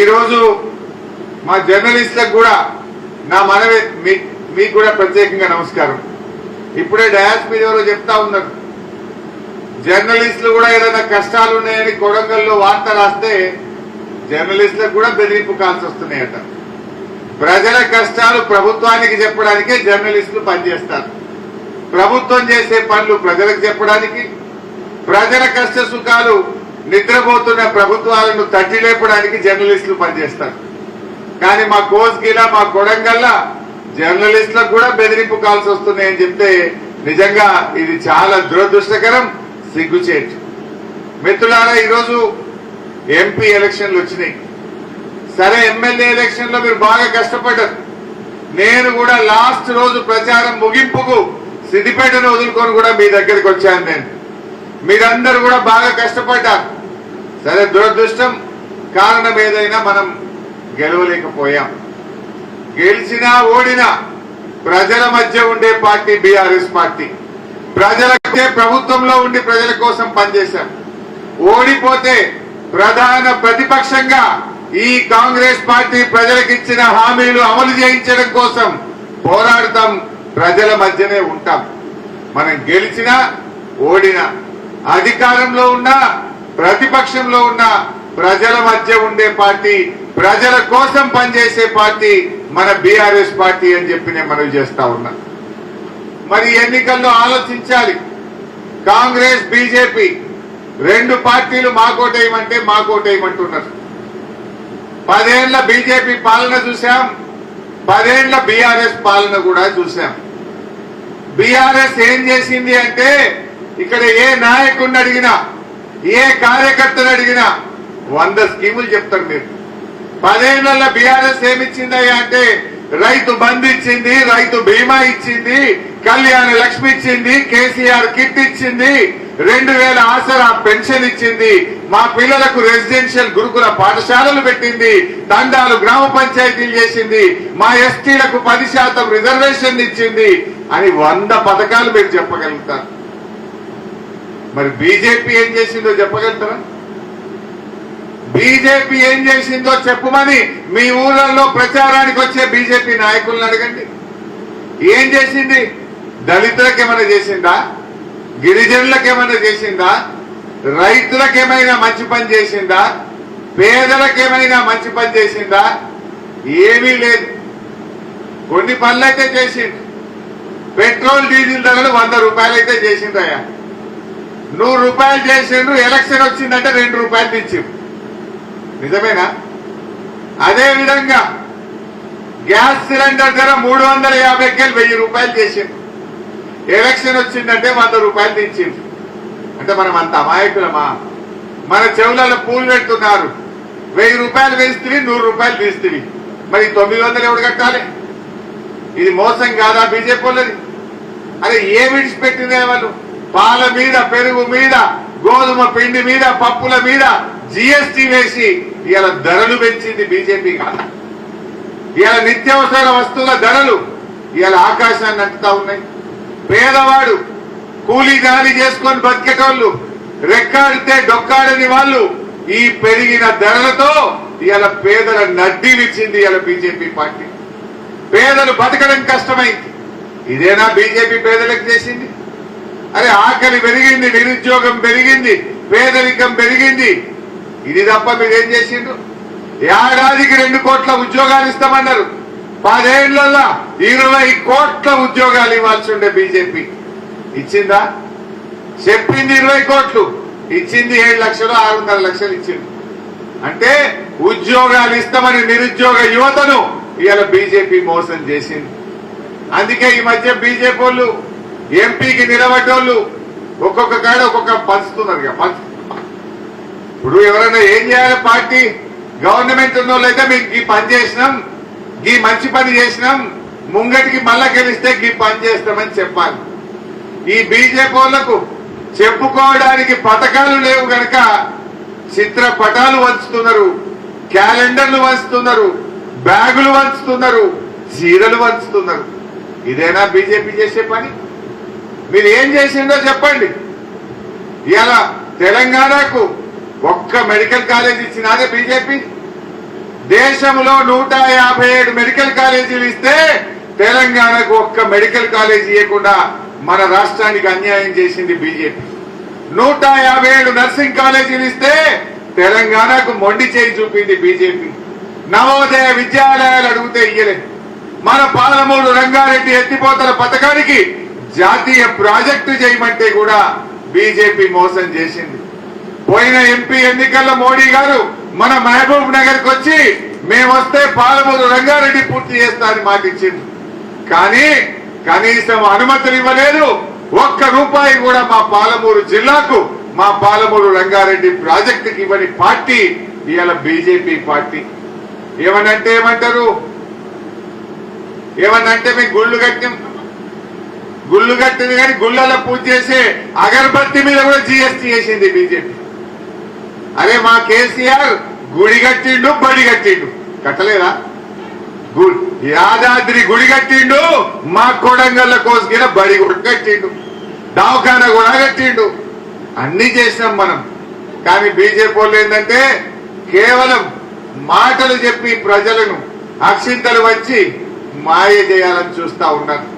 ఈరోజు మా జర్నలిస్టులకు కూడా నా మనవి మీ- మీకు కూడా ప్రత్యేకంగా నమస్కారం. ఇప్పుడే డయాస్ మీడియాలో ఎవరో చెప్తా ఉన్నారు. జర్నలిస్టులు కూడా ఏదైనా కష్టాలు ఉన్నాయని కొడంగల్లో వార్త రాస్తే జర్నలిస్టులకు కూడా బెదిరింపు కాల్సి వస్తున్నాయట. ప్రజల కష్టాలు ప్రభుత్వానికి చెప్పడానికే జర్నలిస్టులు పనిచేస్తారు. ప్రభుత్వం చేసే పనులు ప్రజలకు చెప్పడానికి ప్రజల కష్ట సుఖాలు నిద్రపోతున్న ప్రభుత్వాలను తట్టి లేపడానికి జర్నలిస్టులు పనిచేస్తారు. కానీ మా కోస్గిలా మా కొడంగల్లా జర్నలిస్టులకు కూడా బెదిరింపు కాల్సి వస్తున్నాయని చెప్తే నిజంగా ఇది చాలా దురదృష్టకరం సిగ్గుచేటు. మిత్రులారా ఈరోజు ఎంపీ ఎలక్షన్లు వచ్చినాయి. సరే ఎమ్మెల్యే ఎలక్షన్లో మీరు బాగా కష్టపడ్డారు. నేను కూడా లాస్ట్ రోజు ప్రచారం ముగింపుకు సిద్దిపేటను వదులుకొని కూడా మీ దగ్గరికి వచ్చాను నేను. మీరందరూ కూడా బాగా కష్టపడ్డారు. సరే దురదృష్టం కారణం ఏదైనా మనం గెలవలేకపోయాం. గెలిచినా ఓడినా ప్రజల మధ్య ఉండే పార్టీ బీఆర్ఎస్ పార్టీ. ప్రజలకే ప్రభుత్వంలో ఉండి ప్రజల కోసం పనిచేశాం. ఓడిపోతే ప్రధాన ప్రతిపక్షంగా ఈ కాంగ్రెస్ పార్టీ ప్రజలకు ఇచ్చిన హామీలు అమలు చేయించడం కోసం పోరాడతాం ప్రజల మధ్యనే ఉంటాం. మనం గెలిచినా ఓడినా అధికారంలో ఉన్నా ప్రతిపక్షంలో ఉన్న ప్రజల మధ్య ఉండే పార్టీ ప్రజల కోసం పనిచేసే పార్టీ మన బీఆర్ఎస్ పార్టీ అని చెప్పి నేను మనవి చేస్తా ఉన్నా. మరి ఎన్నికల్లో ఆలోచించాలి. కాంగ్రెస్ బీజేపీ రెండు పార్టీలు మాకోటేయమంటే మాకోటేయమంటున్నారు పదేళ్ళ బీజేపీ పాలన చూశాం పదేళ్ళ బీఆర్ఎస్ పాలన కూడా చూశాం. బీఆర్ఎస్ ఏం చేసింది అంటే ఇక్కడ ఏ నాయకుడిని అడిగినా ఏ కార్యకర్తను అడిగినా వంద స్కీములు చెప్తారు మీరు. పదేళ్ళలో బీఆర్ఎస్ ఏమిచ్చిందయ్యా అంటే రైతు బంధు ఇచ్చింది రైతు బీమా ఇచ్చింది కళ్యాణ లక్ష్మి ఇచ్చింది కేసీఆర్ కిట్ ఇచ్చింది రెండు వేల ఆసరా పెన్షన్ ఇచ్చింది మా పిల్లలకు రెసిడెన్షియల్ గురుకుల పాఠశాలలు పెట్టింది తండాలు గ్రామ పంచాయతీలు చేసింది మా ఎస్టీలకు పది శాతం రిజర్వేషన్ ఇచ్చింది అని వంద పథకాలు మీరు చెప్పగలుగుతారు. మరి బీజేపీ ఏం చేసిందో చెప్పగలుగుతారా? బీజేపీ ఏం చేసిందో చెప్పమని మీ ఊళ్ళల్లో ప్రచారానికి వచ్చే బీజేపీ నాయకులను అడగండి. ఏం చేసింది? దళితులకు ఏమైనా చేసిందా? గిరిజనులకు ఏమైనా చేసిందా? రైతులకు ఏమైనా మంచి పని చేసిందా? పేదలకు ఏమైనా మంచి పని చేసిందా? ఏమీ లేదు. కొన్ని పనులు అయితే చేసింది పెట్రోల్ డీజిల్ ధరలు వంద రూపాయలు అయితే చేసిందయ్యా నూరు రూపాయలు చేసిండ్రు ఎలక్షన్ వచ్చిందంటే రెండు రూపాయలు తెచ్చిండు నిజమేనా? అదే విధంగా గ్యాస్ సిలిండర్ ధర మూడు వందల యాభై వెయ్యి రూపాయలు చేసిండు. ఎలక్షన్ వచ్చిందంటే వంద రూపాయలు తెచ్చిండు అంటే మనం అంత అమాయకులమా? మన చెవులలో పూలు పెడుతున్నారు. వెయ్యి రూపాయలు వేస్తుంది నూరు రూపాయలు తీస్తుంది మరి తొమ్మిది వందలు ఎవడు కట్టాలి? ఇది మోసం కాదా బీజేపీ వాళ్ళది? అరే ఏ విడిచిపెట్టిందే వాళ్ళు? పాల మీద పెరుగు మీద గోధుమ పిండి మీద పప్పుల మీద జిఎస్టీ వేసి ఇవాళ ధరలు పెంచింది బీజేపీ కాదు. ఇవాళ నిత్యావసర వస్తువుల ధరలు ఇవాళ ఆకాశాన్ని అంటుతా ఉన్నాయి. పేదవాడు కూలీ జాలి చేసుకొని బతికేటోళ్ళు రెక్కాడితే డొక్కాడని వాళ్ళు ఈ పెరిగిన ధరలతో ఇవాళ పేదల నడ్డీలిచ్చింది ఇవాళ బీజేపీ పార్టీ. పేదలు బతకడం కష్టమైంది. ఇదేనా బీజేపీ పేదలకు చేసింది? అరే ఆకలి పెరిగింది నిరుద్యోగం పెరిగింది పేదరికం పెరిగింది. ఇది తప్ప మీరేం చేసిండ్రు? ఏడాదికి రెండు కోట్ల ఉద్యోగాలు ఇస్తామన్నారు. పదేళ్ళలో ఇరవై కోట్ల ఉద్యోగాలు ఇవ్వాల్సి ఉండే బీజేపీ. ఇచ్చిందా? చెప్పింది ఇరవై కోట్లు. ఇచ్చింది ఏడు లక్షలు ఆరున్నర లక్షలు ఇచ్చింది అంటే ఉద్యోగాలు ఇస్తామని నిరుద్యోగ యువతను ఇవాళ బీజేపీ మోసం చేసింది. అందుకే ఈ మధ్య బీజేపీ వాళ్ళు ఎంపీకి నిలబడ్డోళ్ళు ఒక్కొక్క కాడ ఒక్కొక్క పంచుతున్నారు పంచు. ఇప్పుడు ఎవరైనా ఏం చేయాలి పార్టీ? గవర్నమెంట్ ఉన్న వాళ్ళైతే మేము ఈ పని చేసినాం ఈ మంచి పని చేసినాం ముంగటికి మళ్ళా గెలిస్తే ఈ పని చేస్తామని చెప్పాలి. ఈ బీజేపీ వాళ్ళకు చెప్పుకోవడానికి పథకాలు లేవు గనక చిత్రపటాలు వంచుతున్నారు క్యాలెండర్లు వంచుతున్నారు బ్యాగులు వంచుతున్నారు చీరలు వంచుతున్నారు ఇదేనా బీజేపీ చేసే పని? మీరు ఏం చేసిందో చెప్పండి. ఇలా తెలంగాణకు ఒక్క మెడికల్ కాలేజ్ ఇచ్చినారే బీజేపీ? దేశంలో నూట యాభై ఏడు మెడికల్ కాలేజీలు ఇస్తే తెలంగాణకు ఒక్క మెడికల్ కాలేజ్ ఇవ్వకుండా మన రాష్ట్రానికి అన్యాయం చేసింది బీజేపీ. నూట యాభై ఏడు నర్సింగ్ కాలేజీలు ఇస్తే తెలంగాణకు మొండి చేయి చూపింది బీజేపీ. నవోదయ విద్యాలయాలు అడిగితే ఇయ్యలేదు. మన పాలమూరు రంగారెడ్డి ఎత్తిపోతల పథకానికి జాతీయ ప్రాజెక్టు చేయమంటే కూడా బీజేపీ మోసం చేసింది. పోయిన ఎంపీ ఎన్నికల్లో మోడీ గారు మన మహబూబ్ నగర్కి వచ్చి మేము వస్తే పాలమూరు రంగారెడ్డి పూర్తి చేస్తారని మాట ఇచ్చింది. కానీ కనీసం అనుమతులు ఇవ్వలేదు. ఒక్క రూపాయి కూడా మా పాలమూరు జిల్లాకు మా పాలమూరు రంగారెడ్డి ప్రాజెక్టుకి ఇవ్వని పార్టీ ఇవాళ బీజేపీ పార్టీ. ఏమనంటే ఏమంటారు? ఏమనంటే మేము గుళ్ళు కట్టాం గుళ్ళు కట్టింది కానీ గుళ్ళలో పూజ చేసే అగరబత్తి మీద కూడా జిఎస్టీ చేసింది బీజేపీ అరే మా కేసీఆర్ గుడి కట్టిండు బడి కట్టిండు. కట్టలేదా? గు- యాదాద్రి గుడి కట్టిండు మా కొడంగల్ల కోసుకిన బడి కూడా కట్టిండు దవాఖాన కూడా కట్టిండు. అన్ని చేసినాం మనం. కానీ బీజేపీ వాళ్ళు ఏంటంటే కేవలం మాటలు చెప్పి ప్రజలను అక్షింతలు వచ్చి మాయ చేయాలని చూస్తా ఉన్నారు.